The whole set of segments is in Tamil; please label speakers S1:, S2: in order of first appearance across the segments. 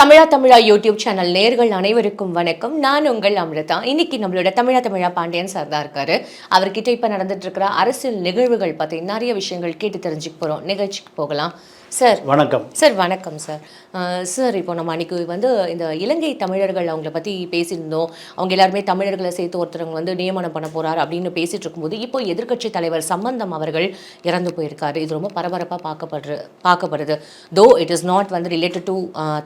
S1: தமிழா தமிழா யூடியூப் சேனல் நேர்கள் அனைவருக்கும் வணக்கம். நான் உங்கள் அமிர்தா. இன்னைக்கு நம்மளோட தமிழா தமிழா பாண்டியன் சார் தான் இருக்காரு. அவர்கிட்ட இப்போ நடந்துட்டு இருக்கிற அரசியல் நிகழ்வுகள் பற்றி நிறைய விஷயங்கள் கேட்டு தெரிஞ்சுக்க போகிறோம் நிகழ்ச்சிக்கு போகலாம். சார்
S2: வணக்கம்.
S1: சார் வணக்கம் சார். சார் இப்போ நம்ம அன்னைக்கு வந்து இந்த இலங்கை தமிழர்கள் அவங்கள பற்றி பேசியிருந்தோம். அவங்க எல்லாருமே தமிழர்களை சேர்த்து ஒருத்தரவங்க வந்து நியமனம் பண்ண போறார் அப்படின்னு பேசிட்டு இருக்கும்போது இப்போ எதிர்க்கட்சி தலைவர் சம்பந்தம் அவர்கள் இறந்து போயிருக்காரு. இது ரொம்ப பரபரப்பாக பார்க்கப்படுற பார்க்கப்படுது. தோ இட் இஸ் நாட் வந்து ரிலேட்டட் டு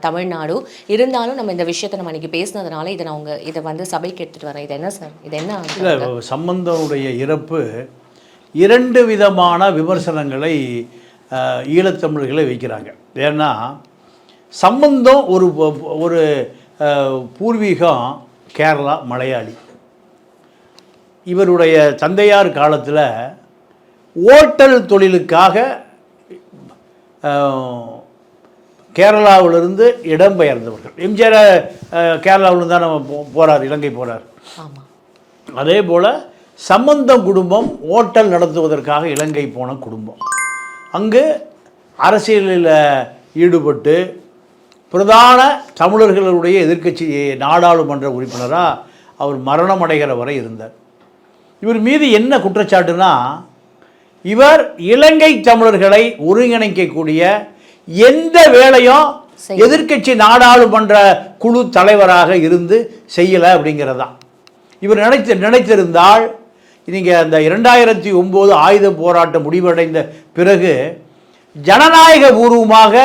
S1: தமிழ்நாடு இருந்தாலும் நம்ம இந்த விஷயத்தை நம்ம அன்னைக்கு பேசினதுனால இதை நான் உங்க இதை வந்து சபைக்கு எடுத்துட்டு வரேன். இது என்ன சார்? இது என்ன
S2: இல்லை சம்பந்தனுடைய இறப்பு இரண்டு விதமான விமர்சனங்களை ஈழத்தமிழர்களை வைக்கிறாங்க. ஏன்னா சம்பந்தம் ஒரு ஒரு பூர்வீகம் கேரளா மலையாளி. இவருடைய தந்தையார் காலத்தில் ஓட்டல் தொழிலுக்காக கேரளாவிலிருந்து இடம்பெயர்ந்தவர்கள். எம்ஜிஆர் கேரளாவிலிருந்து தான் நம்ம போ- போறார் இலங்கை
S1: ஆமா.
S2: அதே போல் சம்பந்தம் குடும்பம் ஓட்டல் நடத்துவதற்காக இலங்கை போன குடும்பம். அங்கு அரசியலில் ஈடுபட்டு பிரதான தமிழர்களுடைய எதிர்க்கட்சி நாடாளுமன்ற உறுப்பினராக அவர் மரணம் அடைகிற வரை இருந்தார் இவர் மீது என்ன குற்றச்சாட்டுனா இவர் இலங்கை தமிழர்களை ஒருங்கிணைக்கக்கூடிய எந்த வேலையும். எதிர்க்கட்சி நாடாளுமன்ற குழு தலைவராக இருந்து செய்யலை அப்படிங்கிறதான் இவர் நினைத்து நினைத்திருந்தால் நீங்கள் அந்த இரண்டாயிரத்தி ஒம்பது ஆயுத போராட்டம் முடிவடைந்த பிறகு ஜனநாயக பூர்வமாக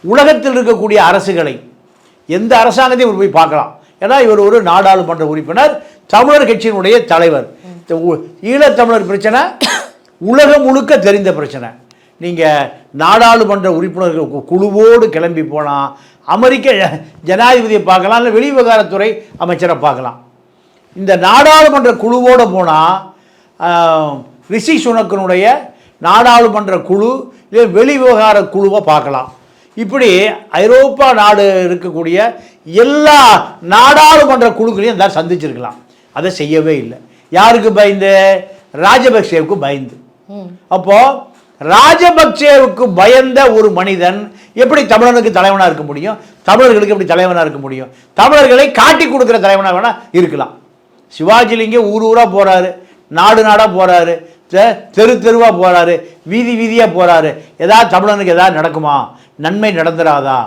S2: உலகத்தில் இருக்கக்கூடிய அரசுகளை எந்த அரசாங்கத்தையும் இவர் போய் பார்க்கலாம். ஏன்னா இவர் ஒரு நாடாளுமன்ற உறுப்பினர் தமிழர் கட்சியினுடைய தலைவர். இந்த ஈழத்தமிழர் பிரச்சனை உலகம் முழுக்க தெரிந்த பிரச்சனை. நீங்கள் நாடாளுமன்ற உறுப்பினர்கள் கு- குழுவோடு கிளம்பி போனால் அமெரிக்க ஜனாதிபதியை பார்க்கலாம் இல்லை வெளிவிவகாரத்துறை அமைச்சரை பார்க்கலாம். இந்த நாடாளுமன்ற குழுவோடு போனால் ரிஷி சுனக்கனுடைய நாடாளுமன்ற குழு இல்லை வெளிவிவகார குழுவை பார்க்கலாம். இப்படி ஐரோப்பா நாடு இருக்கக்கூடிய எல்லா நாடாளுமன்ற குழுக்களையும் தான் சந்திச்சிருக்கலாம். அதை செய்யவே இல்லை. யாருக்கு பயந்து? ராஜபக்சேவுக்கு பயந்து. அப்போ ராஜபக்சேவுக்கு பயந்த ஒரு மனிதன் எப்படி தமிழனுக்கு தலைவனாக இருக்க முடியும்? தமிழர்களுக்கு எப்படி தலைவனாக இருக்க முடியும்? தமிழர்களை காட்டி கொடுக்குற தலைவனாக வேணா இருக்கலாம். சிவாஜிலிங்கம் ஊர் ஊராக போகிறாரு நாடு நாடாக போகிறாரு தெரு தெருவாக போகிறாரு வீதி வீதியாக போகிறாரு ஏதாவது தமிழனுக்கு எதாவது நடக்குமா? நன்மை நடந்துடாதா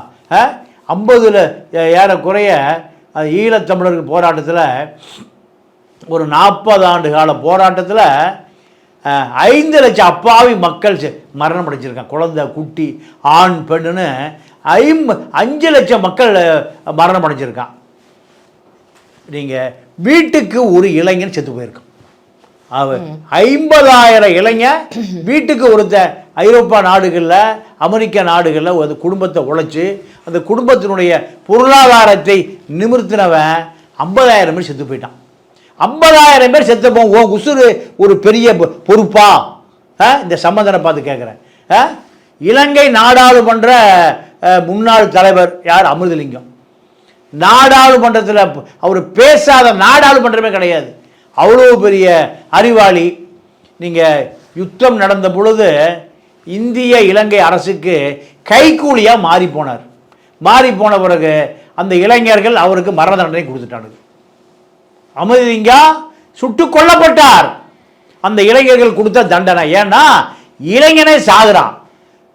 S2: ஐம்பதில் ஏறக்குறைய அஹ், ஈழத்தமிழர்கள் போராட்டத்தில் ஒரு நாற்பது ஆண்டு கால போராட்டத்தில் ஐந்து லட்சம் அப்பாவி மக்கள் செ- மரணம் அடைஞ்சிருக்காங்க. குழந்தை குட்டி ஆண் பெண்ணுன்னு ஐம் அஞ்சு லட்சம் மக்கள் மரணம் அடைஞ்சிருக்கான் நீங்கள் வீட்டுக்கு ஒரு இளைஞன் செத்து போயிருக்கான். அவர் ஐம்பதாயிரம் இளைஞன் வீட்டுக்கு ஒருத்த ஐரோப்பா நாடுகளில் அமெரிக்க நாடுகளில் ஒரு குடும்பத்தை உழைச்சி அந்த குடும்பத்தினுடைய பொருளாதாரத்தை நிமிர்த்தினவன் ஐம்பதாயிரம் பேர் செத்து போயிட்டான். ஐம்பதாயிரம் பேர் செத்து போ உன் உசுறு ஒரு பெரிய பொ- பொறுப்பா? இந்த சம்பந்தனை பார்த்து கேட்குறேன் இலங்கை நாடாளுமன்ற முன்னாள் தலைவர் யார்? அமிர்தலிங்கம். நாடாளுமன்றத்தில் அவர் பேசாத நாடாளுமன்றமே கிடையாது. அவ்வளோ பெரிய அறிவாளி. நீங்கள் யுத்தம் நடந்த பொழுது இந்திய இலங்கை அரசுக்கு கைக்கூலியாக மாறி போனார். மாறி போன பிறகு அந்த இளைஞர்கள் அவருக்கு மரண தண்டனை கொடுத்துட்டானுங்க. அமிர்திங்கா சுட்டு கொல்லப்பட்டார். அந்த இளைஞர்கள் கொடுத்த தண்டனை. ஏன்னா இளைஞனே சாகுறான்.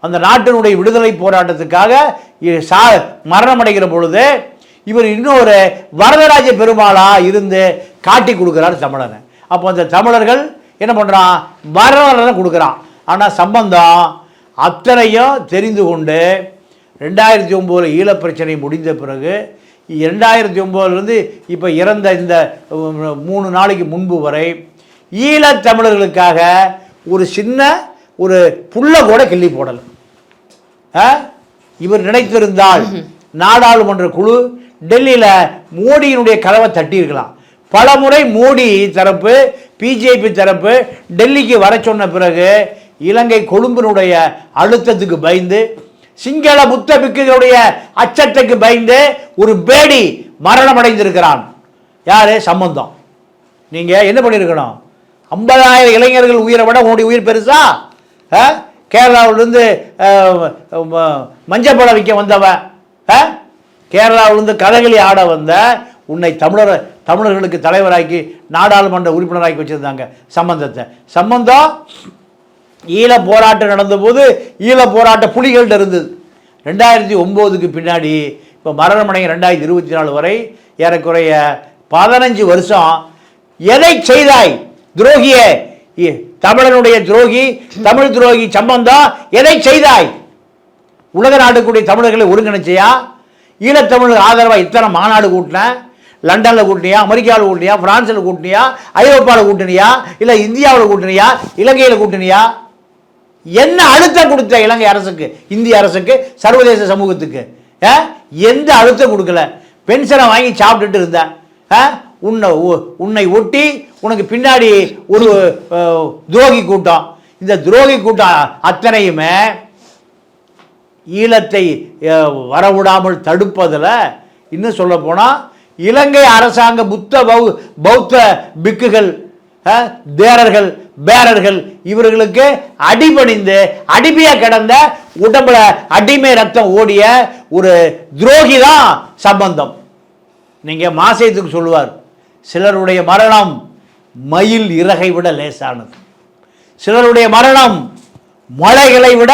S2: அந்த நாட்டினுடைய விடுதலை போராட்டத்துக்காக சா மரணம் அடைகிற பொழுது இவர் இன்னொரு வரதராஜ பெருமாளா இருந்து காட்டி கொடுக்குறார் தமிழனை. அப்போ அந்த தமிழர்கள் என்ன பண்ணுறான் வரலாறு கொடுக்குறான். ஆனால் சம்பந்தம் அத்தனையும் தெரிந்து கொண்டு ரெண்டாயிரத்தி ஒம்போதில் ஈழப்பிரச்சனை முடிந்த பிறகு ரெண்டாயிரத்தி ஒம்போதுலேருந்து இப்போ இறந்த இந்த மூணு நாளைக்கு முன்பு வரை ஈழத் தமிழர்களுக்காக ஒரு சின்ன ஒரு புல்ல கூட கிள்ளி போடலை? இவர் நினைத்திருந்தால் நாடாளுமன்ற குழு டெல்லியில் மோடியினுடைய கதவை தட்டியிருக்கலாம். பலமுறை மோடி தரப்பு பிஜேபி தரப்பு டெல்லிக்கு வர சொன்ன பிறகு இலங்கை கொழும்பினுடைய அழுத்தத்துக்கு பயந்து சிங்கள புத்த பிக்குகளுடைய அச்சத்துக்கு பயந்து ஒரு பேடி மரணம் அடைந்திருக்கிறான் யாரு? சம்பந்தம். நீங்க என்ன பண்ணியிருக்கணும் ஐம்பதாயிரம் இளைஞர்கள் உயிரை விட உன்னுடைய உயிர் பெருசா? கேரளாவிலேருந்து கேரளாவிலிருந்து அஹ், மஞ்சப்பழம் விற்க வந்தவன். ஆ? கேரளாவிலிருந்து கதகளி ஆட வந்த உன்னை தமிழர் தமிழர்களுக்கு தலைவராக்கி நாடாளுமன்ற உறுப்பினராக்கி வச்சிருந்தாங்க சம்பந்தத்தை. சம்பந்தம் ஈழ போராட்டம் நடந்தபோது ஈழ போராட்ட புலிகள்கிட்ட இருந்தது. ரெண்டாயிரத்தி ஒம்போதுக்கு பின்னாடி இப்போ மரணமடைங்க ரெண்டாயிரத்தி இருபத்தி நாலு வரை ஏறக்குறைய பதினஞ்சு வருஷம் எதை செய்தாய் துரோகியே? தமிழனுடைய துரோகி தமிழ் துரோகி சம்பந்தம் எதை செய்தாய்? உலக நாட்டுக்குடைய தமிழர்களை ஒருங்கிணைச்சியா? ஈழத்தமிழர் ஆதரவாக இத்தனை மாநாடு கூட்டின? லண்டனில் கூட்டினியா அமெரிக்காவில் கூட்டினியா பிரான்ஸில் கூட்டினியா ஐரோப்பாவில் கூட்டினியா இல்லை இந்தியாவில் கூட்டினியா இலங்கையில் கூட்டினியா என்ன அழுத்தம் கொடுத்த இலங்கை அரசுக்கு இந்திய அரசுக்கு சர்வதேச சமூகத்துக்கு ஆ? எந்த அழுத்தம் கொடுக்கல பென்ஷனை வாங்கி சாப்பிட்டுட்டு இருந்தேன் ஆ? உன்னை உ- உன்னை ஒட்டி உனக்கு பின்னாடி ஒரு துரோகி கூட்டம் இந்த துரோகி கூட்டம் அத்தனையுமே ஈழத்தை வரவிடாமல் தடுப்பதில் இன்னும் சொல்ல போனால் இலங்கை அரசாங்க புத்த பௌ பௌத்த பிக்குகள் தேரர்கள் பேரர்கள் இவர்களுக்கு அடிபணிந்து அடிமையா கிடந்த உடம்புல அடிமை ரத்தம் ஓடிய ஒரு துரோகி தான் சம்பந்தம். நீங்க மாசேத்துக்கு சொல்லுவார் சிலருடைய மரணம் மயில் இறகை விட லேசானது. சிலருடைய மரணம் மலைகளை விட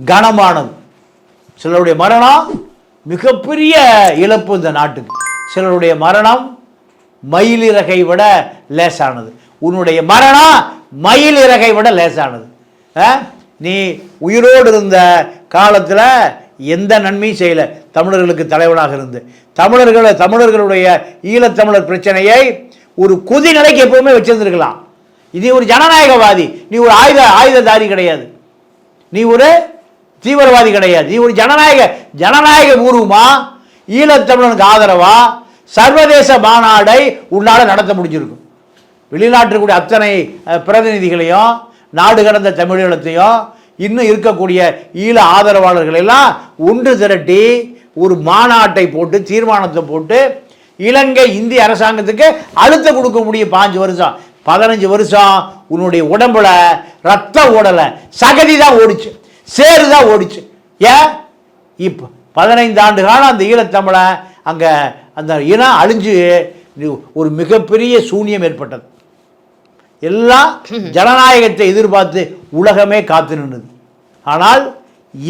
S2: கனமானது. சிலருடைய மரணம் மிகப்பெரிய இழப்பு இந்த நாட்டுக்கு. சிலருடைய மரணம் மயிலிறகை விட லேசானது. உன்னுடைய மரணம் மயில் இறகை விட லேசானது. ஆ? நீ உயிரோடு இருந்த காலத்தில் எந்த நன்மையும் செய்யலை. தமிழர்களுக்கு தலைவனாக இருந்து. தமிழர்களை தமிழர்களுடைய ஈழத்தமிழர் பிரச்சனையை ஒரு கொதிநிலைக்கு எப்பவுமே வச்சிருந்துருக்கலாம். நீ ஒரு ஜனநாயகவாதி. நீ ஒரு ஆயுத ஆயுததாரி கிடையாது. நீ ஒரு தீவிரவாதி கிடையாது. நீ ஒரு ஜனநாயக ஜனநாயக பூர்வமாக ஈழத்தமிழனுக்கு ஆதரவாக சர்வதேச மாநாடை உன்னால் நடத்த முடிஞ்சிருக்கும். வெளிநாட்டில் கூடிய அத்தனை பிரதிநிதிகளையும் நாடு கடந்த தமிழீழத்தையும் இன்னும் இருக்கக்கூடிய ஈழ ஆதரவாளர்கள் எல்லாம் ஒன்று திரட்டி ஒரு மாநாட்டை போட்டு தீர்மானத்தை போட்டு இலங்கை இந்திய அரசாங்கத்துக்கு அழுத்தம் கொடுக்க முடியும். பாஞ்சு வருஷம். பதினஞ்சு வருஷம் உன்னுடைய உடம்புல ரத்தம் ஓடலை. சகதி தான் ஓடிச்சு. சேறு தான் ஓடிச்சு. ஏன்? இப்போ பதினைந்து ஆண்டு காலம் அந்த ஈழத்தமிழை அங்கே அந்த இனம் அழிஞ்சு ஒரு மிகப்பெரிய சூனியம் ஏற்பட்டது. எல்லாம் ஜனநாயகத்தை எதிர்பார்த்து உலகமே காத்து நின்றுது. ஆனால்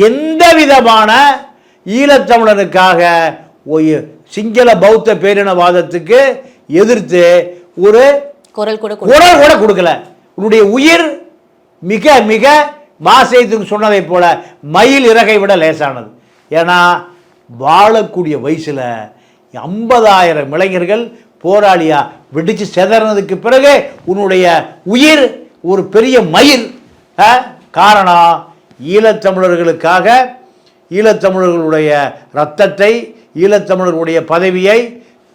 S2: எந்த விதமான ஈழத்தமிழனுக்காக சிங்கள பௌத்த பேரினவாதத்துக்கு எதிர்த்து ஒரு
S1: குரல் கூட
S2: குரல் கூட கொடுக்கல. உன்னுடைய உயிர் மிக மிக மாசேத்துக்கு சொன்னதைப் போல மயில் இறகை விட லேசானது. ஏன்னா வாழக்கூடிய வயசில் ஐம்பதாயிரம் இளைஞர்கள் போராளியா வெடித்து செதறினதுக்கு பிறகு உன்னுடைய உயிர் ஒரு பெரிய மயில். காரணம் ஈழத்தமிழர்களுக்காக ஈழத்தமிழர்களுடைய ரத்தத்தை ஈழத்தமிழர்களுடைய பதவியை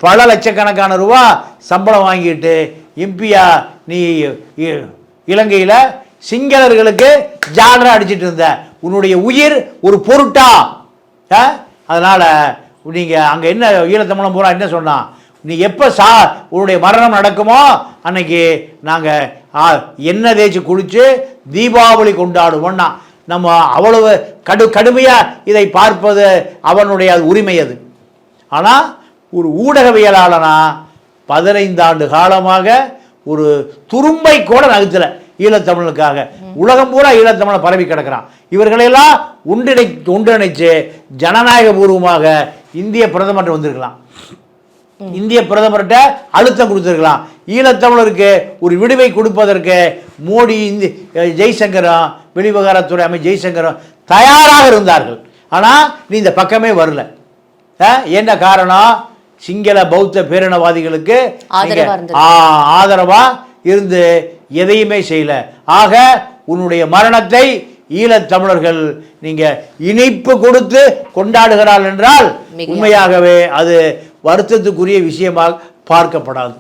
S2: பல லட்சக்கணக்கான ரூபா சம்பளம் வாங்கிட்டு எம்பியா நீ இ- இலங்கையில் சிங்களர்களுக்கு ஜாலரா அடிச்சிட்டு இருந்த. உன்னுடைய உயிர் ஒரு பொருட்டா? அதனால் நீங்கள் அங்கே என்ன ஈழத்தமிழம் பூரா என்ன சொன்னான்? நீ எப்போ சா உன்னுடைய மரணம் நடக்குமோ அன்னைக்கு நாங்கள் எண்ணெய் தேய்ச்சி குளித்து தீபாவளி கொண்டாடுவோம்னா நம்ம அவ்வளவு கடு கடுமையாக இதை பார்ப்பது அவனுடைய அது உரிமை அது. ஆனால் ஒரு ஊடகவியலாளனா பதினைந்தாண்டு காலமாக ஒரு துரும்பை கூட நகர்த்தலை. ஈழத்தமிழனுக்காக. உலகம் பூரா ஈழத்தமிழன் பரவி கிடக்கிறான். இவர்களெல்லாம் ஒன்றிணை ஒன்றிணைச்சு ஜனநாயக பூர்வமாக இந்திய பிரதமர் வந்திருக்கலாம். இந்திய பிரதமர்கிட்ட அழுத்தம் கொடுத்துருக்கலாம். ஈழத்தமிழருக்கு ஒரு விடுவை கொடுப்பதற்கு மோடி இந்தி ஜெய்சங்கரும் வெளிவிவகாரத்துறை அமைச்சர் ஜெய்சங்கரும் தயாராக இருந்தார்கள். ஆனால் நீ இந்த பக்கமே வரல. என்ன காரணம்? சிங்கள பௌத்த பேரினவாதிகளுக்கு
S1: ஆதரவா
S2: இருந்து எதையுமே செய்யல ஆக உன்னுடைய மரணத்தை ஈழத்தமிழர்கள் நீங்க இனிப்பு கொடுத்து கொண்டாடுகிறார்கள் என்றால். உண்மையாகவே அது வருத்தத்துக்குரிய விஷயமாக பார்க்கப்படாது